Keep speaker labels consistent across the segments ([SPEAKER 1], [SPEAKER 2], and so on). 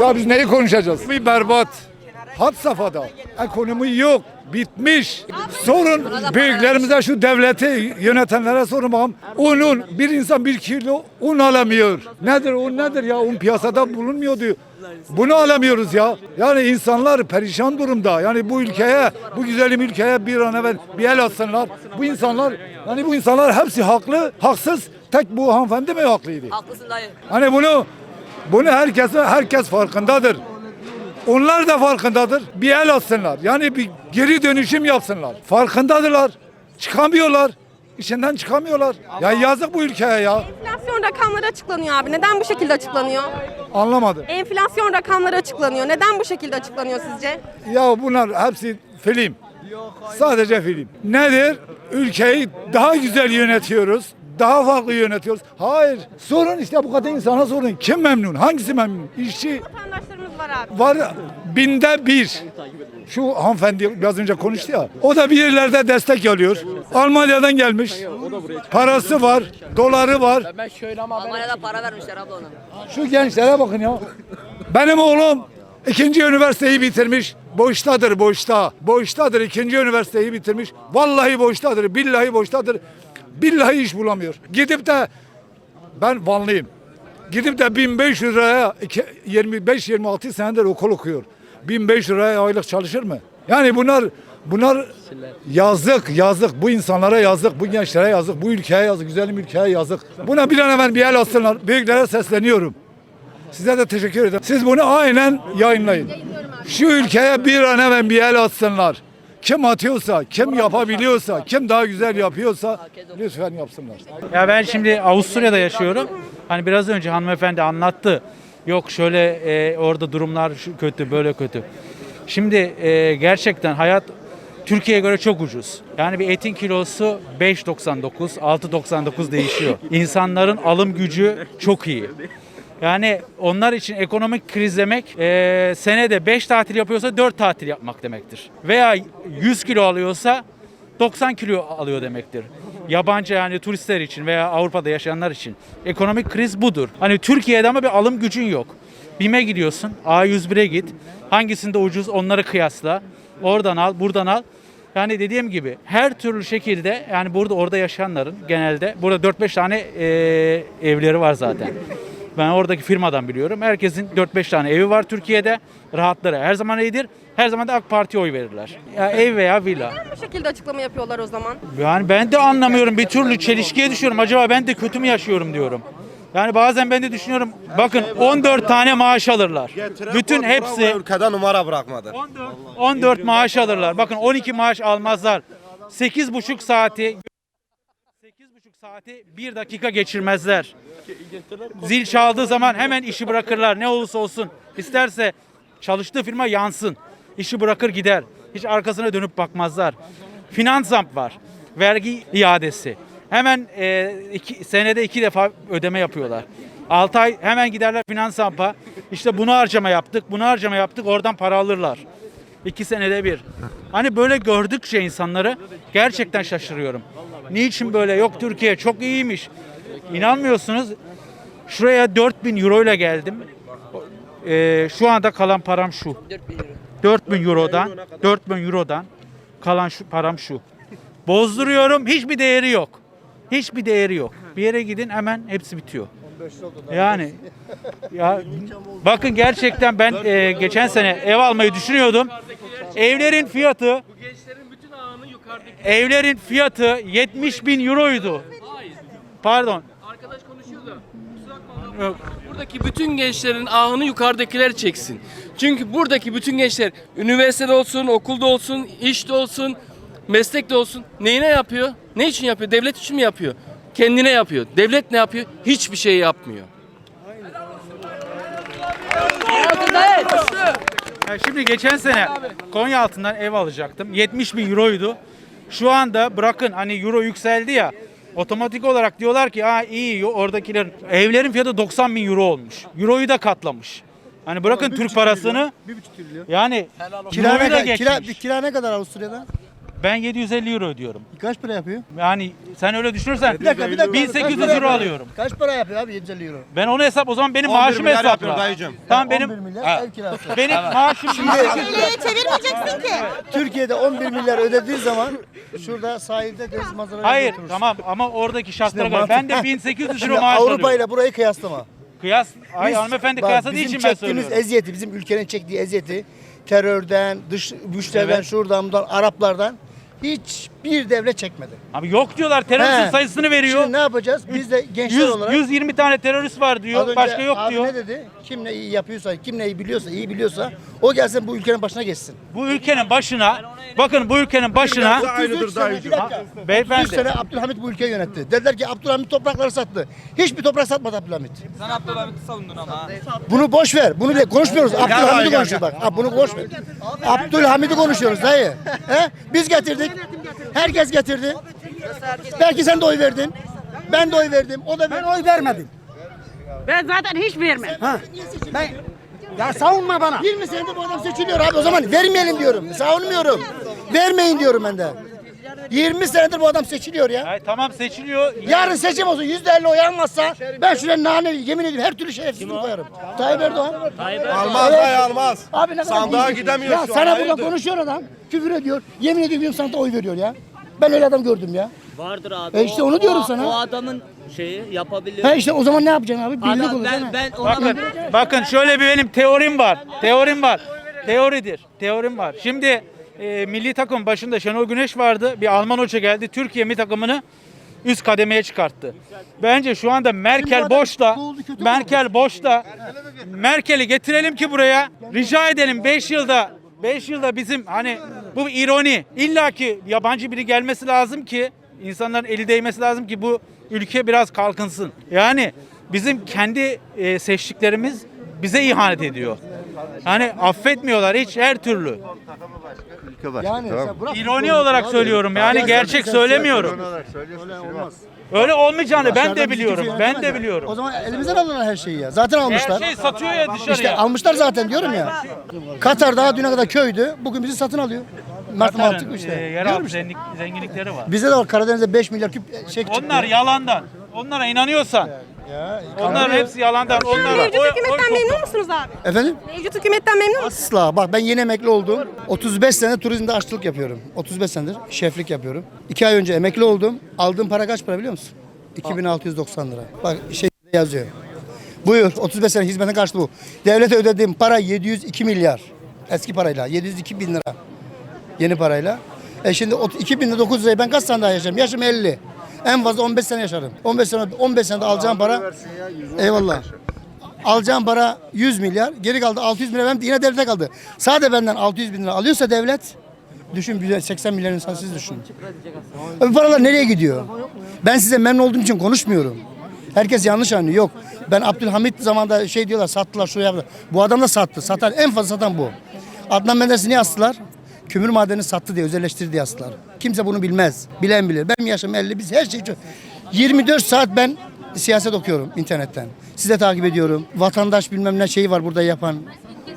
[SPEAKER 1] Ya biz neyi konuşacağız? Bir berbat. Had safhada. Ekonomi yok. Bitmiş. Sorun büyüklerimize şu devleti yönetenlere sorun bakalım. Unun bir insan bir kilo un alamıyor. Nedir un nedir ya? Un piyasada bulunmuyordu. Bunu alamıyoruz ya. Yani insanlar perişan durumda. Yani bu ülkeye, bu güzelim ülkeye bir an evvel bir el atsınlar. Bu insanlar, yani bu insanlar hepsi haklı, haksız. Tek bu hanımefendi mi haklıydı?
[SPEAKER 2] Haklısın dayı.
[SPEAKER 1] Hani bunu bunu herkes herkes farkındadır. Onlar da farkındadır. Bir el atsınlar. Yani bir geri dönüşüm yapsınlar. Farkındadırlar. Çıkamıyorlar. İçinden çıkamıyorlar. Ya yazık bu ülkeye ya.
[SPEAKER 3] Enflasyon rakamları açıklanıyor abi. Neden bu şekilde açıklanıyor?
[SPEAKER 1] Anlamadım.
[SPEAKER 3] Enflasyon rakamları açıklanıyor. Neden bu şekilde açıklanıyor sizce?
[SPEAKER 1] Ya bunlar hepsi film. Sadece film. Nedir? Ülkeyi daha güzel yönetiyoruz. Daha farklı yönetiyoruz. Hayır. Sorun işte bu kadar insana sorun. Kim memnun? Hangisi memnun? İşçi,
[SPEAKER 3] Vatandaşlarımız var abi.
[SPEAKER 1] var binde bir. Şu hanımefendi biraz önce konuştu ya. O da bir yerlerde destek alıyor. Almanya'dan gelmiş. Parası var, doları var.
[SPEAKER 2] Almanya'da para vermişler abla ona.
[SPEAKER 1] Şu gençlere bakın ya. Benim oğlum ikinci üniversiteyi bitirmiş. Boştadır boşta. Boştadır ikinci üniversiteyi bitirmiş. Vallahi boştadır. Billahi boştadır. Billahi iş bulamıyor. Gidip de ben Vanlıyım. Gidip de 1500 liraya 25-26 senedir okul okuyor. 1500 liraya aylık çalışır mı? Yani bunlar bunlar yazık yazık bu insanlara yazık bu gençlere yazık bu ülkeye yazık güzelim ülkeye yazık. Buna bir an evvel bir el atsınlar. Büyüklere sesleniyorum. Size de teşekkür ederim. Siz bunu aynen yayınlayın. Şu ülkeye bir an evvel bir el atsınlar. Kim atıyorsa, kim yapabiliyorsa, kim daha güzel yapıyorsa lütfen yapsınlar.
[SPEAKER 4] Ya ben şimdi Avusturya'da yaşıyorum. Hani biraz önce hanımefendi anlattı. Yok şöyle e, orada durumlar şu kötü böyle kötü. Şimdi e, gerçekten hayat Türkiye'ye göre çok ucuz. Yani bir etin kilosu 5.99, 6.99 değişiyor. İnsanların alım gücü çok iyi. Yani onlar için ekonomik kriz demek e, senede 5 tatil yapıyorsa 4 tatil yapmak demektir. Veya 100 kilo alıyorsa 90 kilo alıyor demektir. Yabancı yani turistler için veya Avrupa'da yaşayanlar için. Ekonomik kriz budur. Hani Türkiye'de ama bir alım gücün yok. BİM'e gidiyorsun, A101'e git. Hangisinde ucuz onları kıyasla. Oradan al, buradan al. Yani dediğim gibi her türlü şekilde yani burada orada yaşayanların genelde burada 4-5 tane e, evleri var zaten. Ben oradaki firmadan biliyorum. Herkesin 4-5 tane evi var Türkiye'de. Rahatları her zaman iyidir. Her zaman da AK Parti'ye oy verirler. Ya ev veya villa.
[SPEAKER 3] Neden bu şekilde açıklama yapıyorlar o zaman?
[SPEAKER 4] Yani ben de anlamıyorum. Bir türlü çelişkiye düşüyorum. Acaba ben de kötü mü yaşıyorum diyorum. Yani bazen ben de düşünüyorum. Bakın 14 tane maaş alırlar. Bütün hepsi
[SPEAKER 5] ülkede numara bırakmadı.
[SPEAKER 4] 14, 14 maaş alırlar. Bakın 12 maaş almazlar. 8,5 saati 8,5 saati 1 dakika geçirmezler. Zil çaldığı zaman hemen işi bırakırlar. Ne olursa olsun. İsterse çalıştığı firma yansın. İşi bırakır gider. Hiç arkasına dönüp bakmazlar. Finans zamp var. Vergi iadesi. Hemen e, iki, senede iki defa ödeme yapıyorlar. 6 ay hemen giderler finans zampa. İşte bunu harcama yaptık, bunu harcama yaptık. Oradan para alırlar. İki senede bir. Hani böyle gördükçe insanları gerçekten şaşırıyorum. Niçin böyle? Yok Türkiye çok iyiymiş. İnanmıyorsunuz. Şuraya 4000 euro ile geldim. Ee, şu anda kalan param şu.
[SPEAKER 2] 4000 euro.
[SPEAKER 4] 4000 eurodan 4000 eurodan kalan şu param şu. Bozduruyorum hiçbir değeri yok. Hiçbir değeri yok. Bir yere gidin hemen hepsi bitiyor. Yani ya bakın gerçekten ben e, geçen sene ev almayı düşünüyordum. Evlerin fiyatı Evlerin fiyatı 70 bin euroydu. Pardon.
[SPEAKER 6] Arkadaş konuşuyor da. ama Buradaki bütün gençlerin ahını yukarıdakiler çeksin. Çünkü buradaki bütün gençler üniversitede olsun, okulda olsun, işte olsun, meslekte olsun neyine yapıyor? Ne için yapıyor? Devlet için mi yapıyor? Kendine yapıyor. Devlet ne yapıyor? Hiçbir şey yapmıyor.
[SPEAKER 4] Ya şimdi geçen sene Konya altından ev alacaktım. 70 bin euroydu. Şu anda bırakın hani euro yükseldi ya. Otomatik olarak diyorlar ki ha iyi oradakilerin evlerin fiyatı 90 bin euro olmuş. Euroyu da katlamış. Hani bırakın Türk parasını. Yani
[SPEAKER 7] Kira
[SPEAKER 4] euroyu da
[SPEAKER 7] ne, kira,
[SPEAKER 4] geçmiş.
[SPEAKER 7] kira ne kadar Avusturya'da?
[SPEAKER 4] Ben 750 euro ödüyorum.
[SPEAKER 5] Kaç para yapıyor?
[SPEAKER 4] Yani sen öyle düşünürsen
[SPEAKER 5] Bir dakika bir dakika.
[SPEAKER 4] 1800
[SPEAKER 5] Kaç para
[SPEAKER 4] euro
[SPEAKER 5] yapıyor?
[SPEAKER 4] alıyorum.
[SPEAKER 5] Kaç para yapıyor abi 750 euro?
[SPEAKER 4] Ben onu hesap o zaman benim
[SPEAKER 7] 11
[SPEAKER 4] maaşımı
[SPEAKER 7] milyar
[SPEAKER 4] hesapla.
[SPEAKER 7] yapıyor dayıcım.
[SPEAKER 4] Tamam
[SPEAKER 5] 11
[SPEAKER 4] benim
[SPEAKER 5] milyar ev kirası.
[SPEAKER 4] benim maaşım
[SPEAKER 3] TL'ye çevirmeyeceksin ki.
[SPEAKER 5] Türkiye'de 11 milyar ödediği zaman şurada sahilde deniz manzaraları
[SPEAKER 4] Hayır
[SPEAKER 5] götürürsün.
[SPEAKER 4] tamam ama oradaki şartlara göre ben de
[SPEAKER 5] mantık-
[SPEAKER 4] 1800
[SPEAKER 5] Şimdi
[SPEAKER 4] euro maaş
[SPEAKER 5] Avrupa
[SPEAKER 4] alıyorum.
[SPEAKER 5] ile burayı kıyaslama.
[SPEAKER 4] Kıyas, ay
[SPEAKER 5] Biz-
[SPEAKER 4] hanımefendi
[SPEAKER 5] bak,
[SPEAKER 4] kıyasladığı
[SPEAKER 5] bizim
[SPEAKER 4] için ben
[SPEAKER 5] çektiğimiz
[SPEAKER 4] söylüyorum.
[SPEAKER 5] eziyeti, bizim ülkenin çektiği eziyeti terörden, dış güçlerden,
[SPEAKER 4] Evet.
[SPEAKER 5] şuradan, buradan, Araplardan hiç hiçbir devlet çekmedi.
[SPEAKER 4] Abi yok diyorlar teröristin
[SPEAKER 5] He.
[SPEAKER 4] sayısını veriyor.
[SPEAKER 5] Şimdi ne yapacağız? Biz de gençler
[SPEAKER 4] 100,
[SPEAKER 5] olarak
[SPEAKER 4] 120 tane terörist var
[SPEAKER 5] Az
[SPEAKER 4] diyor.
[SPEAKER 5] önce
[SPEAKER 4] Başka yok
[SPEAKER 5] abi
[SPEAKER 4] diyor.
[SPEAKER 5] ne dedi? Kim ne iyi yapıyorsa, kim neyi biliyorsa, iyi biliyorsa o gelsin bu ülkenin başına geçsin.
[SPEAKER 4] Bu ülkenin başına bakın bu ülkenin başına
[SPEAKER 7] Aynıdır
[SPEAKER 5] sene,
[SPEAKER 7] dayıcım.
[SPEAKER 5] bir dakika. 100
[SPEAKER 4] beyefendi
[SPEAKER 5] sene Abdülhamit bu ülkeyi yönetti. Dediler ki Abdülhamit toprakları sattı. Hiçbir toprak satmadı Abdülhamit.
[SPEAKER 8] Sen Abdülhamit'i savundun ama.
[SPEAKER 5] Bunu boş ver. Bunu bile konuşmuyoruz. Abdülhamid'i konuşuyoruz bak. Ha, bunu boş ver. Abdülhamid'i konuşuyoruz dayı. He? Biz getirdik. Herkes getirdi. Belki sen de oy verdin. Ben de oy verdim. O da ben oy vermedim.
[SPEAKER 9] Ben zaten hiç vermem.
[SPEAKER 5] Ben ya savunma bana. 20 senedir bu adam seçiliyor abi o zaman vermeyelim diyorum. Savunmuyorum. Vermeyin diyorum ben de. 20 senedir bu adam seçiliyor ya.
[SPEAKER 4] Ay, tamam seçiliyor.
[SPEAKER 5] Yarın seçim olsun yüzde elli oy almazsa ben şuraya nane yemin ediyorum her türlü şerefsizlik koyarım. Tayyip Erdoğan.
[SPEAKER 7] Almaz dayı almaz.
[SPEAKER 5] Abi ne kadar
[SPEAKER 7] Sandığa gidemiyor
[SPEAKER 5] Ya
[SPEAKER 7] şu an,
[SPEAKER 5] sana burada
[SPEAKER 7] hayırdır?
[SPEAKER 5] konuşuyor adam. Küfür ediyor. Yemin ediyorum sana da oy veriyor ya. Ben öyle adam gördüm ya.
[SPEAKER 2] Vardır abi.
[SPEAKER 5] E işte onu diyorum
[SPEAKER 2] o-
[SPEAKER 5] sana.
[SPEAKER 2] O adamın şeyi yapabiliyor.
[SPEAKER 5] He işte o zaman ne yapacaksın abi? Birlik
[SPEAKER 2] Adam,
[SPEAKER 5] olacaksın.
[SPEAKER 2] ben,
[SPEAKER 5] ha.
[SPEAKER 2] ben ona
[SPEAKER 4] Bakın, bakın şöyle bir benim teorim var. Teorim var. Teoridir. Teorim var. Şimdi e, milli takım başında Şenol Güneş vardı. Bir Alman hoca geldi. Türkiye milli takımını üst kademeye çıkarttı. Bence şu anda Merkel boşta. Merkel boşta. Merkel'i getirelim ki buraya. Rica edelim 5 yılda 5 yılda bizim hani bu ironi. İlla ki yabancı biri gelmesi lazım ki insanların eli değmesi lazım ki bu ülke biraz kalkınsın. Yani bizim kendi e, seçtiklerimiz bize ihanet ediyor. Hani affetmiyorlar hiç her türlü.
[SPEAKER 5] Yani sen bırak-
[SPEAKER 4] İroni olarak söylüyorum yani gerçek söylemiyorum. Öyle olmayacağını ben
[SPEAKER 5] Dışarıdan
[SPEAKER 4] de
[SPEAKER 5] bizi
[SPEAKER 4] biliyorum.
[SPEAKER 5] kimse
[SPEAKER 4] Ben
[SPEAKER 5] yönetemez
[SPEAKER 4] de
[SPEAKER 5] ya.
[SPEAKER 4] biliyorum.
[SPEAKER 5] O zaman elimizden alırlar her şeyi ya. Zaten almışlar.
[SPEAKER 4] Her şey satıyor ya
[SPEAKER 5] İşte
[SPEAKER 4] dışarıya.
[SPEAKER 5] almışlar zaten diyorum ya. Katar daha düne kadar köydü. Bugün bizi satın alıyor. Mert mantık
[SPEAKER 4] Katar'ın
[SPEAKER 5] işte.
[SPEAKER 4] e,
[SPEAKER 5] Diyorum
[SPEAKER 4] yeraltı
[SPEAKER 5] işte.
[SPEAKER 4] zenginlik- zenginlikleri var.
[SPEAKER 5] Bize de var Karadeniz'de 5 milyar küp şey.
[SPEAKER 4] Onlar yalandan. Onlara inanıyorsan. Onların hepsi yalandan. Onlara.
[SPEAKER 3] Mevcut hükümetten memnun musunuz abi?
[SPEAKER 5] Efendim?
[SPEAKER 3] Mevcut hükümetten memnun musunuz?
[SPEAKER 5] Asla. Bak ben yeni emekli oldum. 35 sene turizmde aşçılık yapıyorum. 35 senedir şeflik yapıyorum. 2 ay önce emekli oldum. Aldığım para kaç para biliyor musun? 2690 lira. Bak şey yazıyor. Buyur 35 sene hizmetin karşılığı bu. Devlete ödediğim para 702 milyar. Eski parayla 702 bin lira. Yeni parayla. E şimdi o 2009 lirayı ben kaç sene daha yaşarım? Yaşım 50. En fazla 15 sene yaşarım. 15 sene 15 senede alacağım para. Eyvallah. Alacağım para 100 milyar. Geri kaldı 600 milyar. Benim yine devlete kaldı. Sadece benden 600 bin lira alıyorsa devlet Düşün bir de 80 milyon insan siz düşünün. Bu paralar nereye gidiyor? Ben size memnun olduğum için konuşmuyorum. Herkes yanlış anlıyor. Yok. Ben Abdülhamit zamanında şey diyorlar sattılar şuraya. Bu adam da sattı. Satan en fazla satan bu. Adnan Menderes'i niye astılar? Kömür madeni sattı diye özelleştirdi diye astılar. Kimse bunu bilmez. Bilen bilir. Benim yaşım 50. Biz her şeyi çok... 24 saat ben siyaset okuyorum internetten. Size takip ediyorum. Vatandaş bilmem ne şeyi var burada yapan.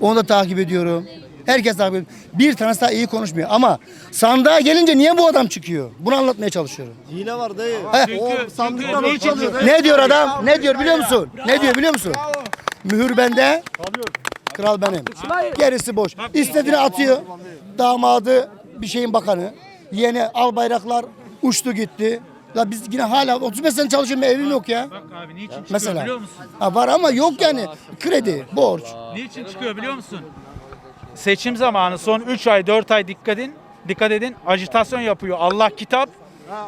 [SPEAKER 5] Onu da takip ediyorum. Herkes takip ediyor. Bir tanesi daha iyi konuşmuyor. Ama sandığa gelince niye bu adam çıkıyor? Bunu anlatmaya çalışıyorum.
[SPEAKER 7] Hile var dayı.
[SPEAKER 4] Çünkü, çünkü niçin-
[SPEAKER 5] Ne diyor adam? Ne diyor biliyor musun? Ne diyor biliyor musun? Mühür bende. Kral benim. Gerisi boş. İstediğini atıyor. Damadı bir şeyin bakanı. Yeni al bayraklar uçtu gitti. La biz yine hala 35 sene çalışıyorum evim yok ya.
[SPEAKER 4] Bak abi niçin çıkıyor
[SPEAKER 5] Mesela.
[SPEAKER 4] biliyor musun?
[SPEAKER 5] Ha, var ama yok yani. Kredi, borç.
[SPEAKER 4] Niçin çıkıyor biliyor musun? Seçim zamanı son 3 ay 4 ay dikkat edin. Dikkat edin. Ajitasyon yapıyor. Allah kitap,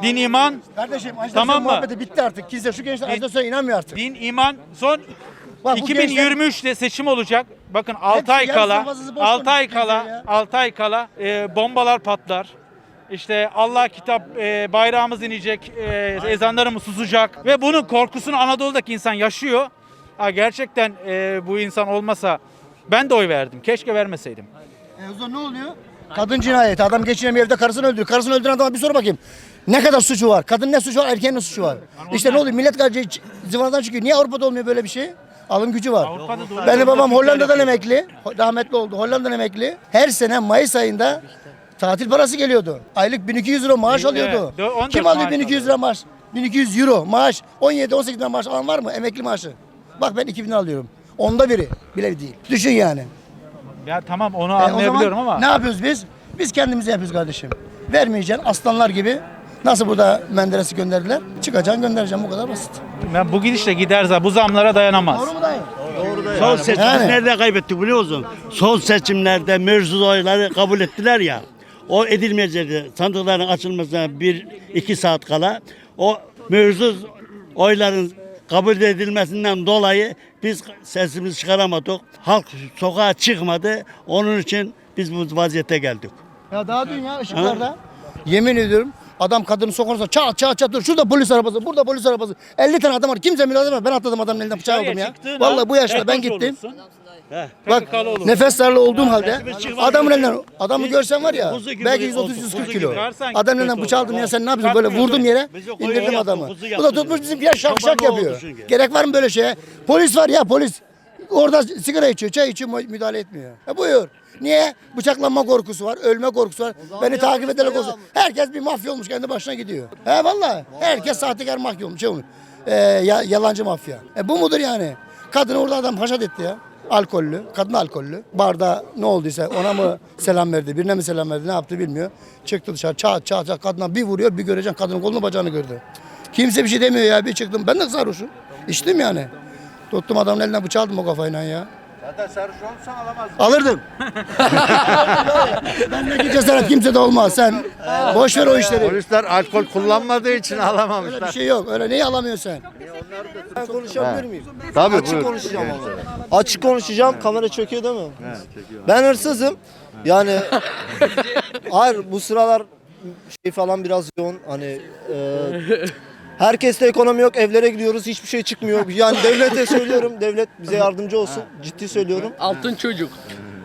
[SPEAKER 4] din iman,
[SPEAKER 5] Kardeşim ajitasyon
[SPEAKER 4] Tamam mı?
[SPEAKER 5] muhabbeti bitti artık. Kimse şu gençler ajitasyona inanmıyor artık.
[SPEAKER 4] din iman son
[SPEAKER 5] Bak bu
[SPEAKER 4] 2023'te seçim olacak. Bakın 6 ay kala
[SPEAKER 5] fazlası boş
[SPEAKER 4] 6 ay kala
[SPEAKER 5] ya.
[SPEAKER 4] 6 ay kala e, bombalar patlar. İşte Allah kitap e, bayrağımız inecek, e, ezanlarımız susacak ve bunun korkusunu Anadolu'daki insan yaşıyor. Ha, gerçekten e, bu insan olmasa ben de oy verdim. Keşke vermeseydim.
[SPEAKER 5] E o zaman ne oluyor? Kadın cinayeti. Adam geçinemiyor evde karısını öldürüyor. Karısını öldüren adama bir sor bakayım. Ne kadar suçu var? Kadın ne suçu var? Erkeğin ne suçu var? İşte ne oluyor? Millet zıvanadan çıkıyor. Niye Avrupa'da olmuyor böyle bir şey? Alım gücü var.
[SPEAKER 4] Avrupa'da
[SPEAKER 5] Benim babam Hollanda'dan emekli. Rahmetli oldu. Hollanda'dan emekli. Her sene Mayıs ayında Tatil parası geliyordu. Aylık 1200 euro maaş alıyordu.
[SPEAKER 4] dö- 14
[SPEAKER 5] Kim alıyor
[SPEAKER 4] maaş
[SPEAKER 5] 1200 lira maaş? 1200 euro maaş. 17-18 lira maaş alan var mı? Emekli maaşı. Bak ben 2000 lira alıyorum. Onda biri bile değil. Düşün yani.
[SPEAKER 4] Ya tamam onu
[SPEAKER 5] E,
[SPEAKER 4] anlayabiliyorum ama
[SPEAKER 5] Ne yapıyoruz biz? Biz kendimize yapıyoruz kardeşim. Vermeyeceksin aslanlar gibi. Nasıl burada Menderes'i gönderdiler? Çıkacaksın göndereceksin bu kadar basit.
[SPEAKER 4] ben bu gidişle gider zaten bu zamlara dayanamaz.
[SPEAKER 5] Doğru mu dayı?
[SPEAKER 10] Son seçimlerde
[SPEAKER 5] Yani.
[SPEAKER 10] kaybetti biliyor musun? Son seçimlerde mevzu oyları kabul ettiler ya. O edilmeyecekti. Sandıkların açılmasına bir iki saat kala. O mevzu oyların kabul edilmesinden dolayı biz sesimizi çıkaramadık. Halk sokağa çıkmadı. Onun için biz bu vaziyete geldik.
[SPEAKER 5] Ya daha dün ya ışıklarda. Yemin ediyorum adam kadını sokarsa çat çat çat dur. Şurada polis arabası, burada polis arabası. 50 tane adam var. Kimse müdahale etmez. Ben atladım adamın elinden bıçağı aldım ya.
[SPEAKER 10] çıktığın
[SPEAKER 5] Vallahi
[SPEAKER 10] an
[SPEAKER 5] bu yaşta ben gittim.
[SPEAKER 10] olursun. He.
[SPEAKER 5] Bak nefes darlığı olduğum halde
[SPEAKER 10] çıkmaz.
[SPEAKER 5] adamın elinden adamı görsen var ya
[SPEAKER 10] Kuzu gibi
[SPEAKER 5] belki
[SPEAKER 10] olsun,
[SPEAKER 5] 130-140
[SPEAKER 10] kuzu
[SPEAKER 5] kilo.
[SPEAKER 10] gibi.
[SPEAKER 4] Varsan
[SPEAKER 5] Adamın elinden
[SPEAKER 10] kötü
[SPEAKER 5] bıçağı
[SPEAKER 10] olur.
[SPEAKER 5] aldım ya sen ne yapıyorsun böyle
[SPEAKER 10] Kalkmıyor
[SPEAKER 5] vurdum
[SPEAKER 10] böyle.
[SPEAKER 5] yere
[SPEAKER 10] Bizi koyuyor
[SPEAKER 5] indirdim
[SPEAKER 10] yaptı,
[SPEAKER 5] adamı.
[SPEAKER 10] kuzu
[SPEAKER 5] Bu da
[SPEAKER 10] yaptı
[SPEAKER 5] tutmuş
[SPEAKER 10] bizi.
[SPEAKER 5] bizim ya şak şak
[SPEAKER 10] oldu
[SPEAKER 5] yapıyor.
[SPEAKER 10] çünkü.
[SPEAKER 5] Gerek var mı böyle şeye? Polis var ya polis. Orada sigara içiyor, çay içiyor, müdahale etmiyor. E buyur. Niye? Bıçaklanma korkusu var, ölme korkusu var. Beni takip ederek korkusu. Herkes bir mafya olmuş, kendi başına gidiyor. He vallahi. Herkes sahtekar mafya olmuş, şey olmuş. Ee, ya, yalancı mafya. E bu mudur yani? Kadını orada adam haşat etti ya. Alkollü, kadın alkollü. Barda ne olduysa ona mı selam verdi, birine mi selam verdi, ne yaptı bilmiyor. Çıktı dışarı, çat çat çat kadına bir vuruyor, bir göreceksin kadının kolunu bacağını gördü. Kimse bir şey demiyor ya, bir çıktım. Ben de sarhoşum. İçtim yani. Tuttum adamın elinden bıçağı aldım o kafayla ya. Zaten sarhoş olsan alamazdın. Alırdım. Bendeki cesaret kimse de olmaz. Sen boş ver o işleri.
[SPEAKER 7] Polisler alkol kullanmadığı için
[SPEAKER 5] Öyle
[SPEAKER 7] alamamışlar.
[SPEAKER 5] bir şey yok. Öyle neyi alamıyorsun sen? Ben konuşabilir miyim?
[SPEAKER 7] Tabii
[SPEAKER 11] Açık konuşacağım ama. Açık konuşacağım. Kamera çöküyor değil mi? Ben hırsızım. Yani hayır bu sıralar şey falan biraz yoğun. Hani e, herkeste ekonomi yok. Evlere gidiyoruz. Hiçbir şey çıkmıyor. Yani devlete söylüyorum. Devlet bize yardımcı olsun. Ciddi söylüyorum.
[SPEAKER 6] Altın çocuk.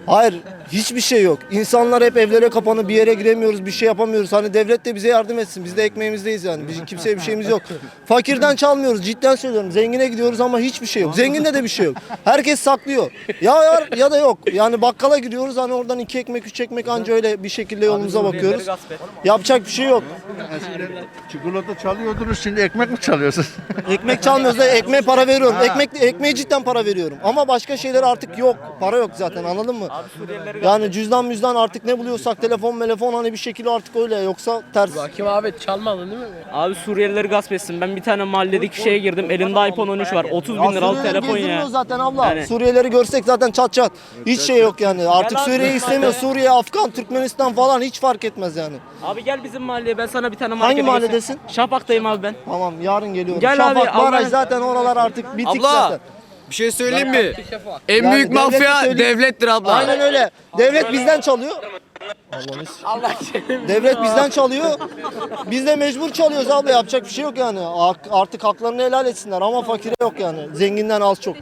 [SPEAKER 11] Hayır hiçbir şey yok. İnsanlar hep evlere kapanı bir yere giremiyoruz bir şey yapamıyoruz. Hani devlet de bize yardım etsin. Biz de ekmeğimizdeyiz yani. Biz kimseye bir şeyimiz yok. Fakirden çalmıyoruz cidden söylüyorum. Zengine gidiyoruz ama hiçbir şey yok. Zenginde de bir şey yok. Herkes saklıyor. Ya var ya da yok. Yani bakkala gidiyoruz hani oradan iki ekmek üç ekmek anca öyle bir şekilde yolumuza bakıyoruz. Yapacak bir şey yok.
[SPEAKER 7] Çikolata çalıyordunuz şimdi ekmek mi çalıyorsunuz?
[SPEAKER 11] Ekmek çalmıyoruz da ekmeğe para veriyorum. Ekmek ekmeğe cidden para veriyorum. Ama başka şeyler artık yok. Para yok zaten anladın mı? Yani cüzdan müzdan artık ne buluyorsak telefon telefon hani bir şekilde artık öyle yoksa ters.
[SPEAKER 6] Kim abi çalmadın değil mi?
[SPEAKER 2] Abi Suriyelileri gasp etsin. Ben bir tane mahalledeki şeye girdim. Elimde iPhone 13 var. 30 bin liralık telefon ya.
[SPEAKER 11] zaten abla.
[SPEAKER 2] Yani-
[SPEAKER 11] Suriyeleri görsek zaten çat çat. Hiç şey yok yani. Artık
[SPEAKER 2] abi,
[SPEAKER 11] Suriye'yi
[SPEAKER 2] bizim
[SPEAKER 11] istemiyor. Suriye, Afgan, Türkmenistan falan hiç fark etmez yani.
[SPEAKER 2] Abi gel bizim mahalleye. Ben sana bir tane markete
[SPEAKER 11] Hangi mahalledesin?
[SPEAKER 2] Şafak'tayım abi ben.
[SPEAKER 11] Tamam yarın geliyorum.
[SPEAKER 2] Gel
[SPEAKER 11] Şafak,
[SPEAKER 2] abi,
[SPEAKER 11] baraj
[SPEAKER 2] Allah'ın-
[SPEAKER 11] zaten oralar artık bitik
[SPEAKER 6] Abla.
[SPEAKER 11] zaten.
[SPEAKER 6] Bir şey söyleyeyim mi? En
[SPEAKER 11] Yani
[SPEAKER 6] büyük
[SPEAKER 11] devleti
[SPEAKER 6] mafya
[SPEAKER 11] söyleyeyim.
[SPEAKER 6] devlettir abla.
[SPEAKER 11] Aynen öyle. Devlet bizden çalıyor. Devlet bizden çalıyor. Biz de mecbur çalıyoruz abla yapacak bir şey yok yani. Hak- Artık haklarını helal etsinler ama fakire yok yani. Zenginden az çok.